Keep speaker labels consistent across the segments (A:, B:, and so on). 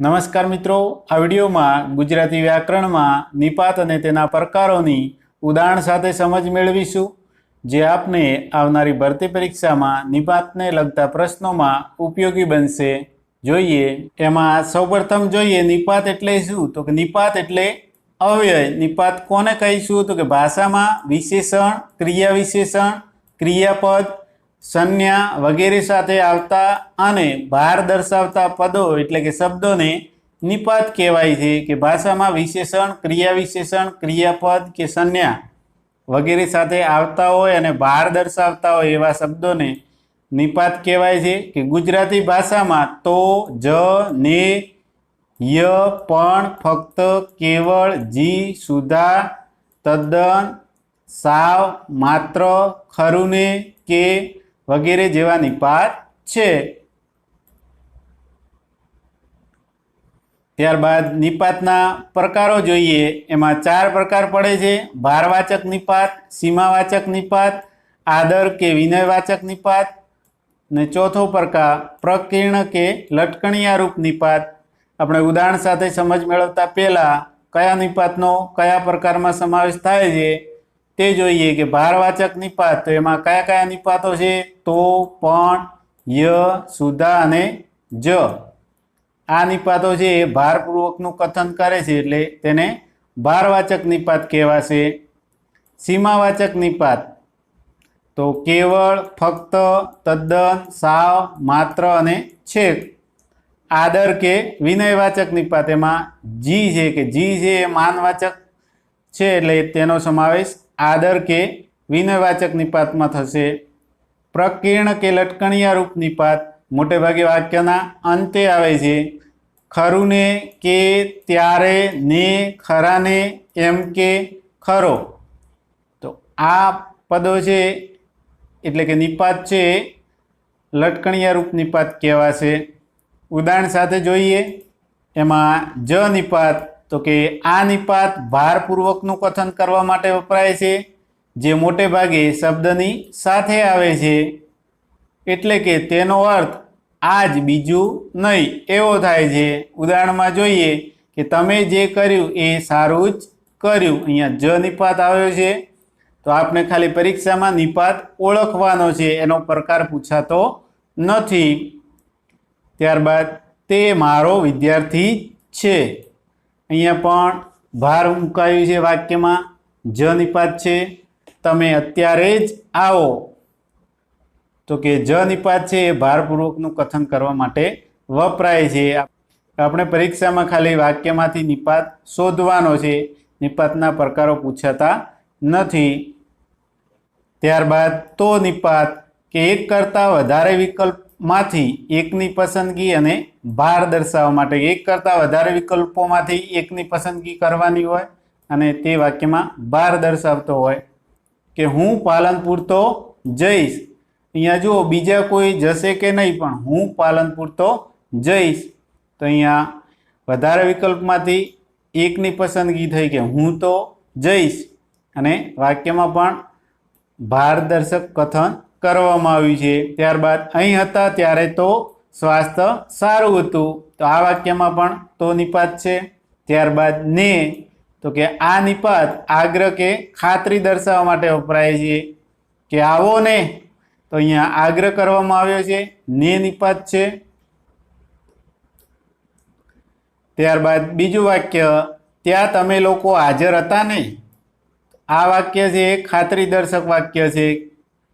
A: નમસ્કાર મિત્રો, આ વિડીયોમાં ગુજરાતી વ્યાકરણમાં નિપાત અને તેના પ્રકારોની ઉદાહરણ સાથે સમજ મેળવીશું, જે આપને આવનારી ભરતી પરીક્ષામાં નિપાતને લગતા પ્રશ્નોમાં ઉપયોગી બનશે. જોઈએ, એમાં સૌપ્રથમ જોઈએ, નિપાત એટલે શું? તો કે નિપાત એટલે અવ્યય નિપાત કોને કહીશું? તો કે ભાષામાં વિશેષણ, ક્રિયા વિશેષણ, ક્રિયાપદ સંજ્ઞા વગેરે સાથે આવતા અને ભાર દર્શાવતા પદો એટલે કે શબ્દોને નિપાત કહેવાય છે કે ભાષામાં વિશેષણ ક્રિયા વિશેષણ ક્રિયાપદ કે સંજ્ઞા વગેરે સાથે આવતા હોય અને ભાર દર્શાવતા હોય એવા શબ્દોને નિપાત કહેવાય છે કે ગુજરાતી ભાષામાં તો, જ, ને, ય, પણ, ફક્ત, કેવળ, જી, સુધા, તદ્દન, સાવ, માત્ર ખરું ને કે વગેરે જેવા નિપાત છે. ત્યારબાદ નિપાતના પ્રકારો જોઈએ. એમાં ચાર પ્રકાર પડે છે. ભારવાચક નિપાત, સીમાવાચક નિપાત, આદર કે વિનયવાચક નિપાત ને ચોથો પ્રકાર પ્રકીર્ણ કે લટકણિયારૂપ નિપાત. આપણે ઉદાહરણ સાથે સમજ મેળવતા પહેલાં કયા નિપાતનો કયા પ્રકારમાં સમાવેશ થાય છે? તે જોઈએ કે ભારવાચક નિપાત, તો એમાં કયા કયા નિપાતો છે? તો, પણ, ય, સુધા અને જ. આ નિપાતો છે એ ભારપૂર્વકનું કથન કરે છે એટલે તેને ભારવાચક નિપાત કહેવાશે. સીમાવાચક નિપાત. તો કેવળ, ફક્ત, તદ્દન, સાવ, માત્ર અને છેક. આદર કે વિનયવાચક નિપાત. એમાં જી છે કે જી છે એ માનવાચક છે એટલે તેનો સમાવેશ આદર કે વિનયવાચક નિપાતમાં થશે. પ્રકીર્ણ કે લટકણિયા રૂપ નિપાત મોટેભાગે વાક્યના અંતે આવે છે. ખરુને કે ત્યારે ને ખરાને એમ કે ખરો. તો આ પદો છે, એટલે કે નિપાત છે લટકણિયા રૂપ નિપાત કહેવાશે. ઉદાહરણ સાથે જોઈએ. એમાં જ નિપાત તો કે આ નિપાત ભારપૂર્વકનું કથન કરવા માટે વપરાય છે, જે મોટે ભાગે શબ્દની સાથે આવે છે. એટલે કે તેનો અર્થ આ જ બીજું નહીં, એવો થાય છે. ઉદાહરણમાં જોઈએ કે તમે જે કર્યું એ સારું જ કર્યું. અહીંયા જ નિપાત આવ્યો છે. તો આપણે ખાલી પરીક્ષામાં નિપાત ઓળખવાનો છે. એનો પ્રકાર પૂછાતો નથી. ત્યારબાદ, તે મારો વિદ્યાર્થી છે. અહીંયા પણ ભાર મુકાયું છે વાક્યમાં. જ નિપાત છે. તમે અત્યારે જ આવો. તો કે જ નિપાત છે એ ભારપૂર્વકનું કથન કરવા માટે વપરાય છે. આપણે પરીક્ષામાં ખાલી વાક્યમાંથી નિપાત શોધવાનો છે. નિપાતના પ્રકારો પૂછાતા નથી. ત્યારબાદ તો નિપાત કે એક કરતાં વધારે વિકલ્પમાંથી એકની પસંદગી અને ભાર દર્શાવવા માટે એક કરતાં વધારે વિકલ્પોમાંથી એકની પસંદગી કરવાની હોય અને તે વાક્યમાં ભાર દર્શાવતો હોય કે હું પાલનપુર તો જઈશ. અહીંયા જુઓ, બીજા કોઈ જશે કે નહીં, પણ હું પાલનપુર તો જઈશ. તો અહીંયા વધારે વિકલ્પમાંથી એકની પસંદગી થઈ કે હું તો જઈશ. અને વાક્યમાં પણ ભારદર્શક કથન કરવામાં આવ્યું છે. ત્યારબાદ અહીં હતા, ત્યારે તો સ્વાસ્થ્ય સારું હતું. તો આ વાક્યમાં પણ તો નિપાત છે. ત્યારબાદ ને, તો કે આ નિપાત આગ્રહ કે ખાતરી દર્શાવવા માટે વપરાય છે કે આવો ને. તો અહીંયા આગ્રહ કરવામાં આવ્યો છે. ને નિપાત છે. ત્યારબાદ બીજું વાક્ય, ત્યાં તમે લોકો હાજર હતા ને આ વાક્ય છે એ ખાતરી દર્શક વાક્ય છે.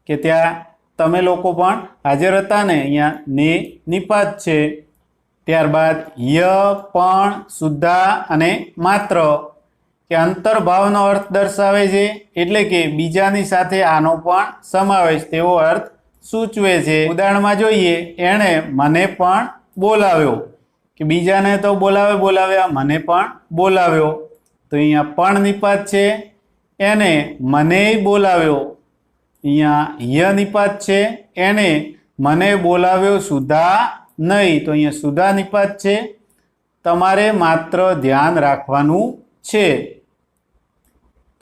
A: કે ત્યાં તમે લોકો પણ હાજર હતા ને, અહીંયા ને નિપાત છે. ત્યારબાદ ય, પણ, સુદ્ધા અને માત્ર. કે અંતર્ભાવનો અર્થ દર્શાવે છે, એટલે કે બીજાની સાથે આનો પણ સમાવેશ, તેવો અર્થ સૂચવે છે. ઉદાહરણમાં જોઈએ, એણે મને પણ બોલાવ્યો. કે બીજાને તો બોલાવે, બોલાવ્યા, મને પણ બોલાવ્યો. તો અહીંયા પણ નિપાત છે. એને મને બોલાવ્યો. અહીંયા ય નિપાત છે. એને મને બોલાવ્યો સુધા નહીં. તો અહીંયા સુધા નિપાત છે. તમારે માત્ર ધ્યાન રાખવાનું છે.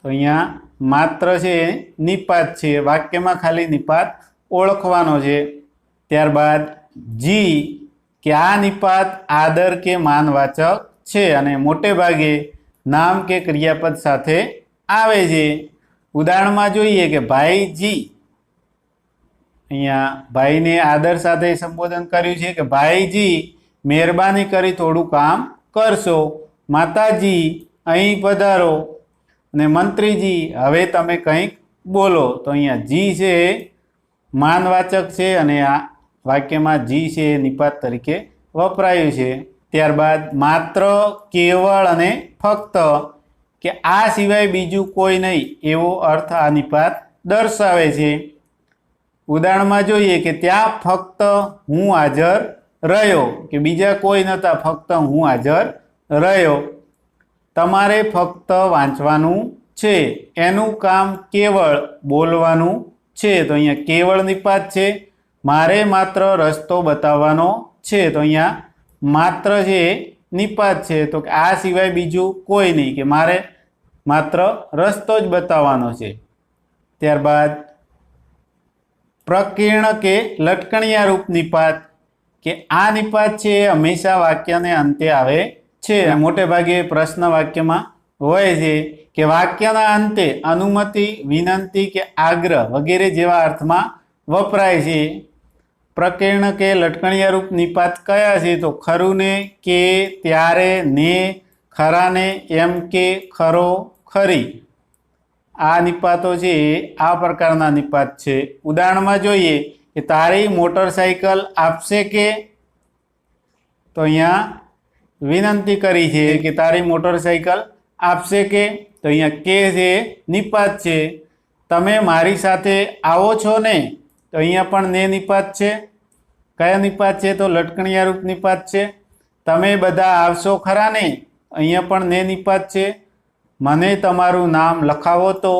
A: તો અહીંયા માત્ર છે નિપાત છે. વાક્યમાં ખાલી નિપાત ઓળખવાનો છે. ત્યારબાદ જી કે આ નિપાત આદર કે માનવાચક છે? અને મોટે ભાગે નામ કે ક્રિયાપદ સાથે આવે છે. ઉદાહરણમાં જોઈએ કે ભાઈજી, અહીંયા ભાઈને આદર સાથે સંબોધન કર્યું છે કે ભાઈજી, મહેરબાની કરી થોડું કામ કરશો. માતાજી, અહીં પધારો. અને મંત્રીજી, હવે તમે કંઈક બોલો. તો અહીંયા જી છે, માનવાચક છે અને આ વાક્યમાં જી છે નિપાત તરીકે વપરાયું છે. ત્યારબાદ માત્ર, કેવળ અને ફક્ત કે આ સિવાય બીજું કોઈ નહીં એવો અર્થ આ નિપાત દર્શાવે છે. ઉદાહરણમાં જોઈએ કે ત્યાં ફક્ત હું હાજર રહ્યો કે બીજા કોઈ નહોતા, ફક્ત હું હાજર રહ્યો. તમારે ફક્ત વાંચવાનું છે. એનું કામ કેવળ બોલવાનું છે. તો અહીંયા કેવળ નિપાત છે. મારે માત્ર રસ્તો બતાવવાનો છે. તો અહીંયા માત્ર છે નિપાત છે. તો કે આ સિવાય બીજું કોઈ નહીં કે મારે માત્ર રસ્તો જ બતાવવાનો છે. ત્યારબાદ પ્રકીર્ણ કે લટકણિયા રૂપ નિપાત કે આ નિપાત છે એ હંમેશા વાક્યને અંતે આવે છે. મોટે ભાગે પ્રશ્ન વાક્યમાં હોય છે કે વાક્યના અંતે અનુમતિ વિનંતી કે આગ્રહ વગેરે જેવા અર્થમાં વપરાય છે. પ્રકીર્ણ કે લટકણિયારૂપ નિપાત કયા છે તો ખરું ને, કે ત્યારે ને ખરાને એમ કે ખરો, ખરી. આ નિપાતો છે, આ પ્રકારના નિપાત છે. ઉદાહરણમાં જોઈએ કે તારી મોટરસાયકલ આપશે કે? તો અહીંયા વિનંતી કરી છે કે તારી મોટરસાયકલ આપશે કે? તો અહીંયા કે છે, નિપાત છે. તમે મારી સાથે આવો છો ને? તો અહીંયા પણ ને નિપાત છે. કયા નિપાત છે? તો લટકણિયા રૂપ નિપાત છે. તમે બધા આવશો ખરા નહીં? અહીંયા પણ ને નિપાત છે. મને તમારું નામ લખાવો તો.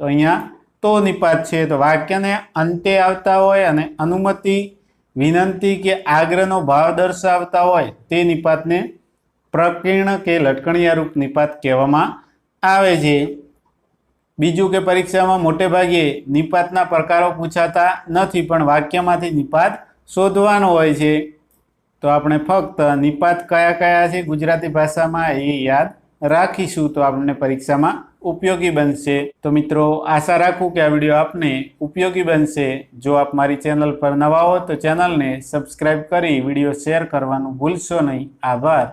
A: તો અહીંયા તો નિપાત છે. તો વાક્યને અંતે આવતા હોય અને અનુમતિ, વિનંતી કે આગ્રહનો ભાવ દર્શાવતા હોય તે નિપાતને પ્રકીર્ણ કે લટકણિયા રૂપ નિપાત કહેવામાં આવે છે. બીજું કે પરીક્ષામાં મોટેભાગે નિપાતના પ્રકારો પૂછાતા નથી, પણ વાક્યમાંથી નિપાત શોધવાનો હોય છે. તો આપણે ફક્ત નિપાત કયા કયા છે ગુજરાતી ભાષામાં એ યાદ રાખીશું. તો આપણને પરીક્ષામાં ઉપયોગી બનશે. તો મિત્રો, આશા રાખું કે આ વીડિયો આપને ઉપયોગી બનશે. જો આપ મારી ચેનલ પર નવા હો તો ચેનલને સબસ્ક્રાઈબ કરી વીડિયો શેર કરવાનું ભૂલશો નહીં. આભાર.